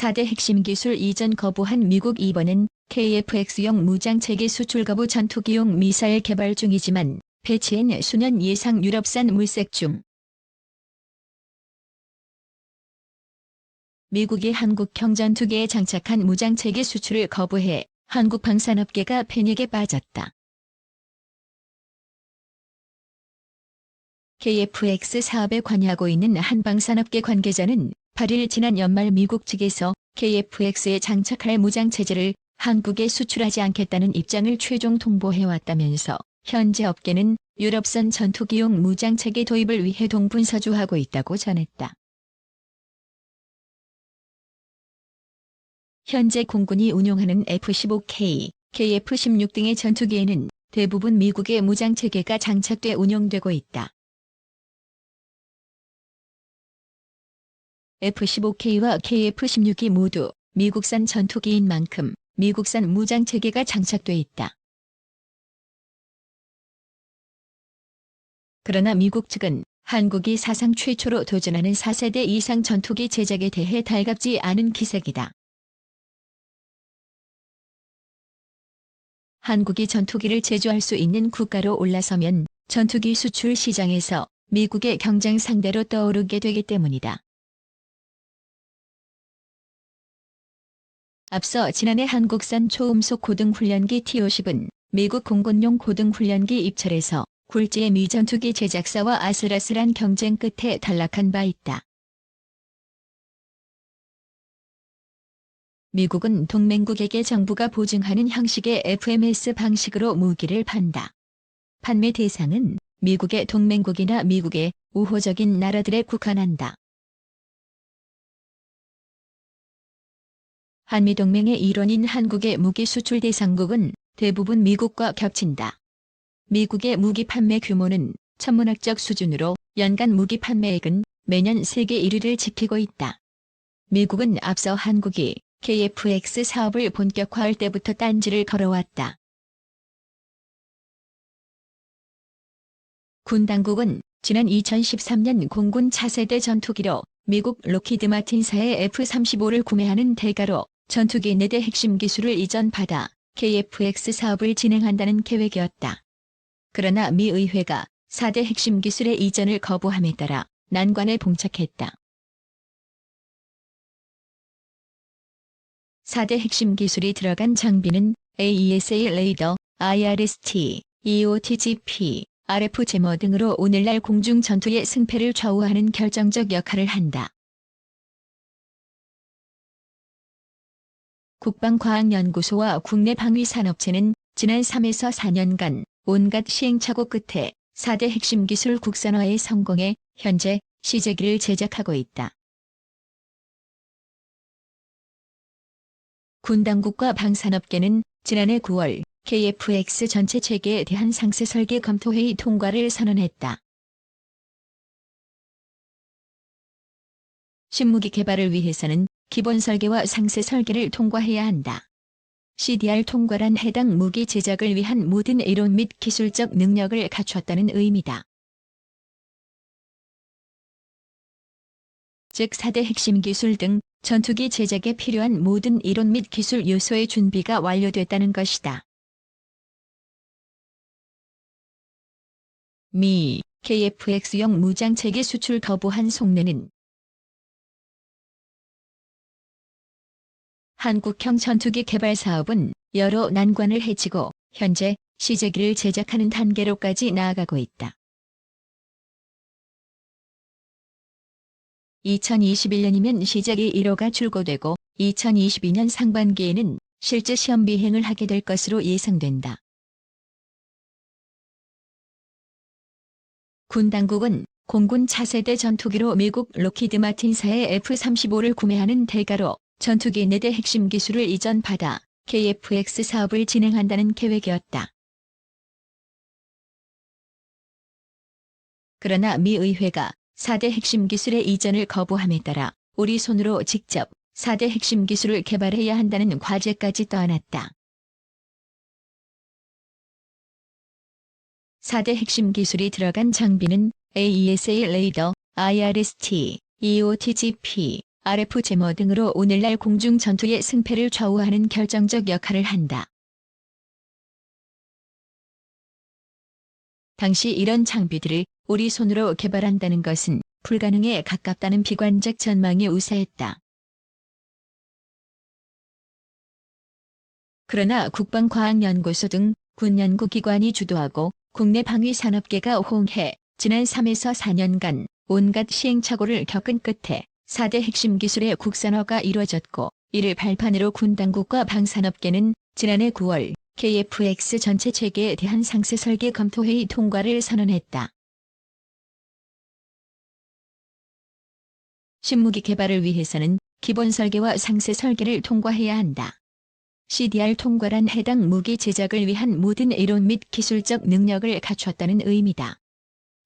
4대 핵심 기술 이전 거부한 미국 이번엔 KF-X용 무장체계 수출 거부 전투기용 미사일 개발 중이지만 배치엔 수년 예상 유럽산 물색 중. 미국이 한국형 전투기에 장착한 무장체계 수출을 거부해 한국 방산업계가 패닉에 빠졌다. KF-X 사업에 관여하고 있는 한 방산업계 관계자는 8일 지난 연말 미국 측에서 KF-X에 장착할 무장체제를 한국에 수출하지 않겠다는 입장을 최종 통보해왔다면서 현재 업계는 유럽산 전투기용 무장체계 도입을 위해 동분서주하고 있다고 전했다. 현재 공군이 운용하는 F-15K, KF-16 등의 전투기에는 대부분 미국의 무장체계가 장착돼 운용되고 있다. F-15K와 KF-16이 모두 미국산 전투기인 만큼 미국산 무장 체계가 장착돼 있다. 그러나 미국 측은 한국이 사상 최초로 도전하는 4세대 이상 전투기 제작에 대해 달갑지 않은 기색이다. 한국이 전투기를 제조할 수 있는 국가로 올라서면 전투기 수출 시장에서 미국의 경쟁 상대로 떠오르게 되기 때문이다. 앞서 지난해 한국산 초음속 고등훈련기 T-50은 미국 공군용 고등훈련기 입찰에서 굴지의 미 전투기 제작사와 아슬아슬한 경쟁 끝에 탈락한 바 있다. 미국은 동맹국에게 정부가 보증하는 형식의 FMS 방식으로 무기를 판다. 판매 대상은 미국의 동맹국이나 미국의 우호적인 나라들에 국한한다. 한미동맹의 일원인 한국의 무기 수출 대상국은 대부분 미국과 겹친다. 미국의 무기 판매 규모는 천문학적 수준으로 연간 무기 판매액은 매년 세계 1위를 지키고 있다. 미국은 앞서 한국이 KF-X 사업을 본격화할 때부터 딴지를 걸어왔다. 군 당국은 지난 2013년 공군 차세대 전투기로 미국 로키드 마틴사의 F-35를 구매하는 대가로 전투기 4대 핵심 기술을 이전받아 KF-X 사업을 진행한다는 계획이었다. 그러나 미 의회가 4대 핵심 기술의 이전을 거부함에 따라 난관에 봉착했다. 4대 핵심 기술이 들어간 장비는 AESA 레이더, IRST, EOTGP, RF 제모 등으로 오늘날 공중 전투의 승패를 좌우하는 결정적 역할을 한다. 국방과학연구소와 국내 방위산업체는 지난 3에서 4년간 온갖 시행착오 끝에 4대 핵심 기술 국산화에 성공해 현재 시제기를 제작하고 있다. 군 당국과 방산업계는 지난해 9월 KF-X 전체 체계에 대한 상세 설계 검토회의 통과를 선언했다. 신무기 개발을 위해서는 기본 설계와 상세 설계를 통과해야 한다. CDR 통과란 해당 무기 제작을 위한 모든 이론 및 기술적 능력을 갖췄다는 의미다. 즉 4대 핵심 기술 등 전투기 제작에 필요한 모든 이론 및 기술 요소의 준비가 완료됐다는 것이다. 미 KF-X용 무장체계 수출 거부한 속내는 한국형 전투기 개발 사업은 여러 난관을 헤치고 현재 시제기를 제작하는 단계로까지 나아가고 있다. 2021년이면 시작이 1호가 출고되고 2022년 상반기에는 실제 시험 비행을 하게 될 것으로 예상된다. 군 당국은 공군 차세대 전투기로 미국 로키드 마틴사의 F-35를 구매하는 대가로 전투기 4대 핵심 기술을 이전받아 KF-X 사업을 진행한다는 계획이었다. 그러나 미 의회가 4대 핵심 기술의 이전을 거부함에 따라 우리 손으로 직접 4대 핵심 기술을 개발해야 한다는 과제까지 떠안았다. 4대 핵심 기술이 들어간 장비는 AESA 레이더, IRST, EOTGP, RF 제모 등으로 오늘날 공중 전투의 승패를 좌우하는 결정적 역할을 한다. 당시 이런 장비들을 우리 손으로 개발한다는 것은 불가능에 가깝다는 비관적 전망이 우세했다. 그러나 국방과학연구소 등 군연구기관이 주도하고 국내 방위산업계가 호응해 지난 3에서 4년간 온갖 시행착오를 겪은 끝에 4대 핵심 기술의 국산화가 이루어졌고 이를 발판으로 군 당국과 방산업계는 지난해 9월 KFX 전체 체계에 대한 상세 설계 검토회의 통과를 선언했다. 신무기 개발을 위해서는 기본 설계와 상세 설계를 통과해야 한다. CDR 통과란 해당 무기 제작을 위한 모든 이론 및 기술적 능력을 갖췄다는 의미다.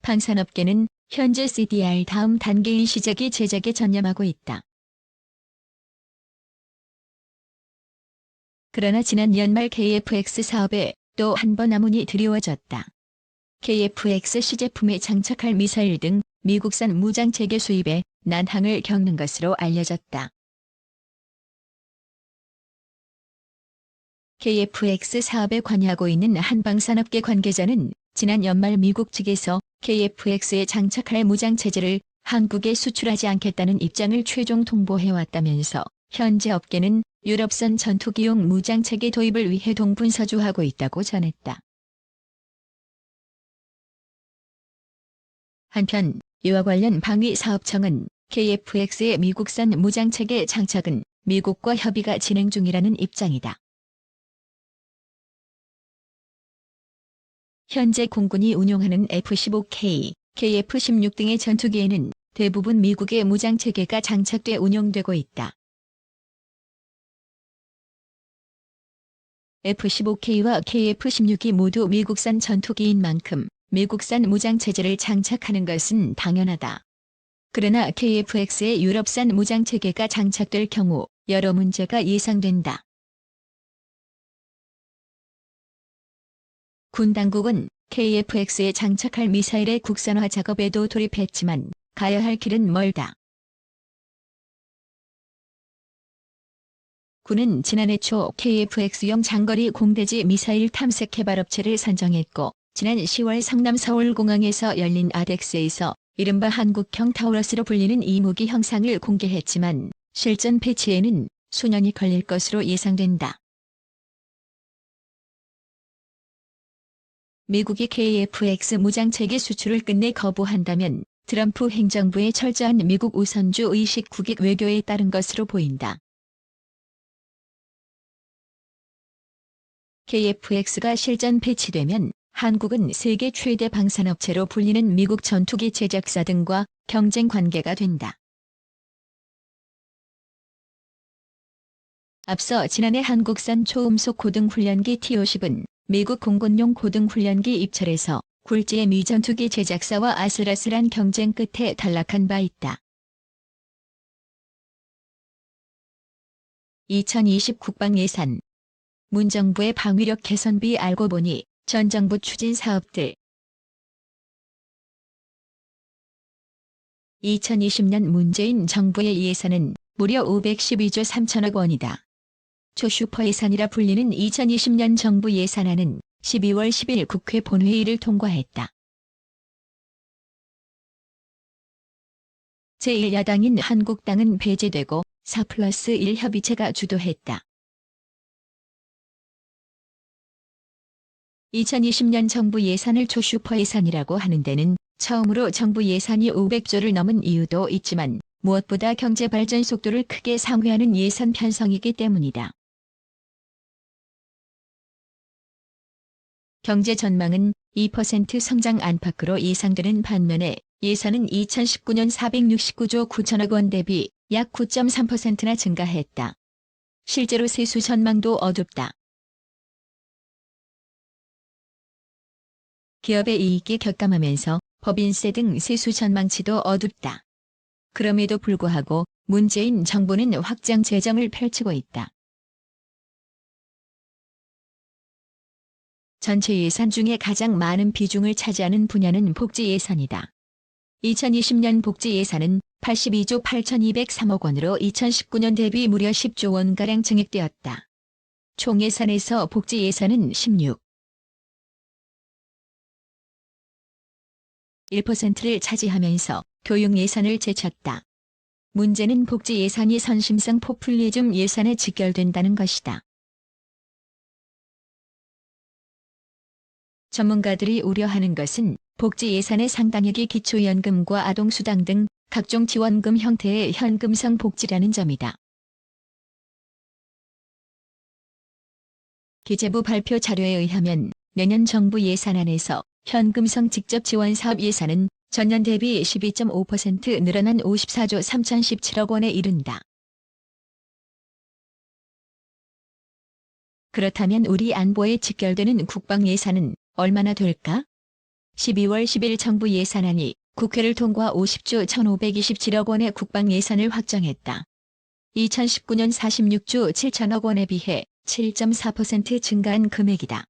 방산업계는 현재 CDR 다음 단계인 시작이 제작에 전념하고 있다. 그러나 지난 연말 KFX 사업에 또 한 번 아문이 드리워졌다. KFX 시제품에 장착할 미사일 등 미국산 무장체계 수입에 난항을 겪는 것으로 알려졌다. KFX 사업에 관여하고 있는 한방산업계 관계자는 지난 연말 미국 측에서 KFX에 장착할 무장체제를 한국에 수출하지 않겠다는 입장을 최종 통보해왔다면서 현재 업계는 유럽선 전투기용 무장체계 도입을 위해 동분서주하고 있다고 전했다. 한편 이와 관련 방위사업청은 KFX의 미국산 무장체계 장착은 미국과 협의가 진행 중이라는 입장이다. 현재 공군이 운용하는 F-15K, KF-16 등의 전투기에는 대부분 미국의 무장 체계가 장착돼 운용되고 있다. F-15K와 KF-16이 모두 미국산 전투기인 만큼 미국산 무장체제를 장착하는 것은 당연하다. 그러나 KF-X의 유럽산 무장체계가 장착될 경우 여러 문제가 예상된다. 군 당국은 KF-X에 장착할 미사일의 국산화 작업에도 돌입했지만 가야 할 길은 멀다. 군은 지난해 초 KF-X용 장거리 공대지 미사일 탐색 개발 업체를 선정했고 지난 10월 성남 서울공항에서 열린 아덱스에서 이른바 한국형 타우러스로 불리는 이 무기 형상을 공개했지만 실전 배치에는 수년이 걸릴 것으로 예상된다. 미국이 KF-X 무장체계 수출을 끝내 거부한다면 트럼프 행정부의 철저한 미국 우선주 의식 국익 외교에 따른 것으로 보인다. KF-X가 실전 배치되면 한국은 세계 최대 방산업체로 불리는 미국 전투기 제작사 등과 경쟁 관계가 된다. 앞서 지난해 한국산 초음속 고등훈련기 T-50은 미국 공군용 고등훈련기 입찰에서 굴지의 미 전투기 제작사와 아슬아슬한 경쟁 끝에 탈락한 바 있다. 2020 국방예산 문정부의 방위력 개선비 알고 보니 전 정부 추진 사업들 2020년 문재인 정부의 예산은 무려 512조 3천억 원이다. 초슈퍼 예산이라 불리는 2020년 정부 예산안은 12월 10일 국회 본회의를 통과했다. 제1야당인 한국당은 배제되고 4 플러스 1 협의체가 주도했다. 2020년 정부 예산을 초슈퍼 예산이라고 하는 데는 처음으로 정부 예산이 500조를 넘은 이유도 있지만 무엇보다 경제 발전 속도를 크게 상회하는 예산 편성이기 때문이다. 경제 전망은 2% 성장 안팎으로 예상되는 반면에 예산은 2019년 469조 9천억 원 대비 약 9.3%나 증가했다. 실제로 세수 전망도 어둡다. 기업의 이익이 격감하면서 법인세 등 세수 전망치도 어둡다. 그럼에도 불구하고 문재인 정부는 확장 재정을 펼치고 있다. 전체 예산 중에 가장 많은 비중을 차지하는 분야는 복지 예산이다. 2020년 복지 예산은 82조 8,203억 원으로 2019년 대비 무려 10조 원가량 증액되었다. 총 예산에서 복지 예산은 16. 1%를 차지하면서 교육 예산을 제쳤다. 문제는 복지 예산이 선심성 포퓰리즘 예산에 직결된다는 것이다. 전문가들이 우려하는 것은 복지 예산의 상당액이 기초연금과 아동수당 등 각종 지원금 형태의 현금성 복지라는 점이다. 기재부 발표 자료에 의하면 내년 정부 예산안에서 현금성 직접 지원 사업 예산은 전년 대비 12.5% 늘어난 54조 3,017억 원에 이른다. 그렇다면 우리 안보에 직결되는 국방 예산은 얼마나 될까? 12월 10일 정부 예산안이 국회를 통과 50조 1,527억 원의 국방 예산을 확정했다. 2019년 46조 7천억 원에 비해 7.4% 증가한 금액이다.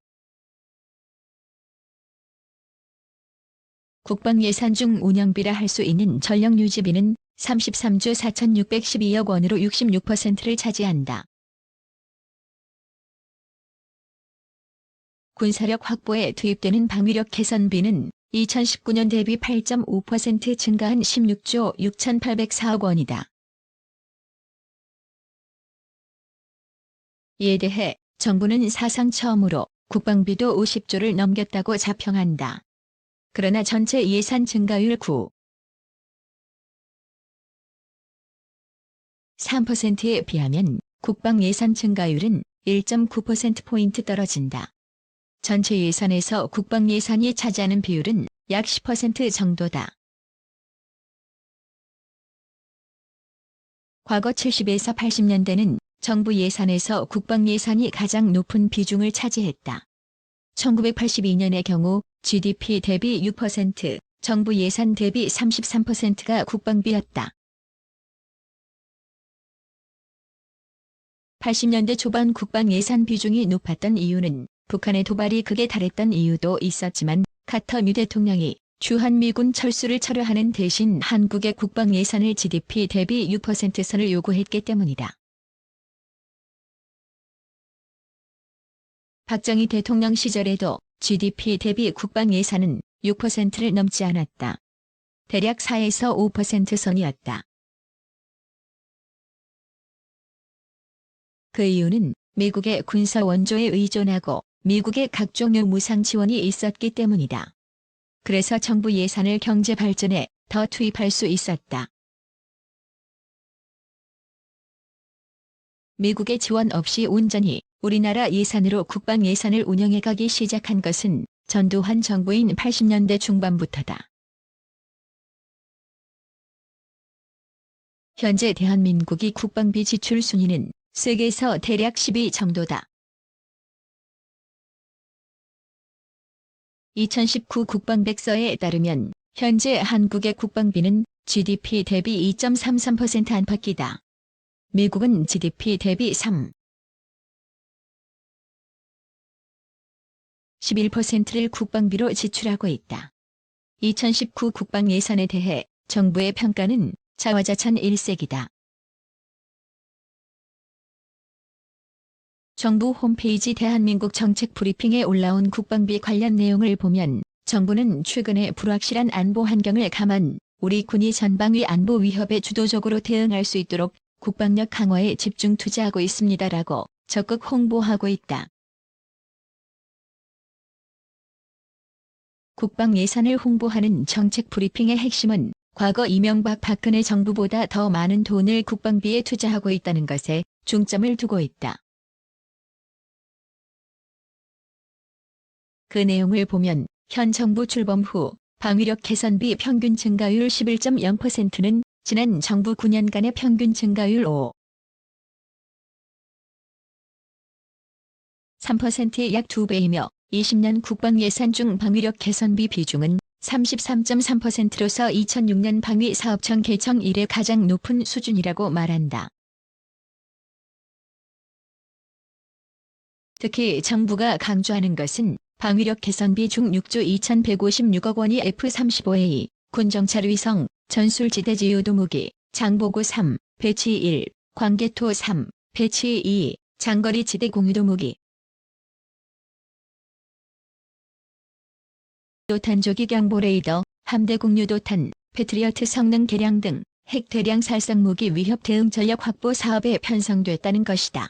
국방 예산 중 운영비라 할 수 있는 전력 유지비는 33조 4,612억 원으로 66%를 차지한다. 군사력 확보에 투입되는 방위력 개선비는 2019년 대비 8.5% 증가한 16조 6,804억 원이다. 이에 대해 정부는 사상 처음으로 국방비도 50조를 넘겼다고 자평한다. 그러나 전체 예산 증가율 9. 3%에 비하면 국방 예산 증가율은 1.9%포인트 떨어진다. 전체 예산에서 국방 예산이 차지하는 비율은 약 10% 정도다. 과거 70에서 80년대는 정부 예산에서 국방 예산이 가장 높은 비중을 차지했다. 1982년의 경우 GDP 대비 6%, 정부 예산 대비 33%가 국방비였다. 80년대 초반 국방 예산 비중이 높았던 이유는 북한의 도발이 극에 달했던 이유도 있었지만 카터 미 대통령이 주한미군 철수를 철회하는 대신 한국의 국방 예산을 GDP 대비 6%선을 요구했기 때문이다. 박정희 대통령 시절에도 GDP 대비 국방 예산은 6%를 넘지 않았다. 대략 4에서 5% 선이었다. 그 이유는 미국의 군사 원조에 의존하고 미국의 각종 무상 지원이 있었기 때문이다. 그래서 정부 예산을 경제 발전에 더 투입할 수 있었다. 미국의 지원 없이 온전히 우리나라 예산으로 국방 예산을 운영해 가기 시작한 것은 전두환 정부인 80년대 중반부터다. 현재 대한민국이 국방비 지출 순위는 세계에서 대략 10위 정도다. 2019 국방백서에 따르면 현재 한국의 국방비는 GDP 대비 2.33% 안팎이다. 미국은 GDP 대비 3. 11%를 국방비로 지출하고 있다. 2019 국방 예산에 대해 정부의 평가는 자화자찬 일색이다. 정부 홈페이지 대한민국 정책 브리핑에 올라온 국방비 관련 내용을 보면 정부는 최근에 불확실한 안보 환경을 감안 우리 군이 전방위 안보 위협에 주도적으로 대응할 수 있도록 국방력 강화에 집중 투자하고 있습니다라고 적극 홍보하고 있다. 국방 예산을 홍보하는 정책 브리핑의 핵심은 과거 이명박 박근혜 정부보다 더 많은 돈을 국방비에 투자하고 있다는 것에 중점을 두고 있다. 그 내용을 보면 현 정부 출범 후 방위력 개선비 평균 증가율 11.0%는 지난 정부 9년간의 평균 증가율 5. 3%의 약 2배이며 20년 국방 예산 중 방위력 개선비 비중은 33.3%로서 2006년 방위 사업청 개청 이래 가장 높은 수준이라고 말한다. 특히 정부가 강조하는 것은 방위력 개선비 중 6조 2,156억 원이 F-35A, 군정찰 위성, 전술지대 지유도무기, 장보고 3, 배치 1, 광개토 3, 배치 2, 장거리 지대 공유도 무기. 도탄 조기 경보 레이더, 함대 공유 도탄, 패트리어트 성능 개량 등 핵 대량 살상 무기 위협 대응 전력 확보 사업에 편성됐다는 것이다.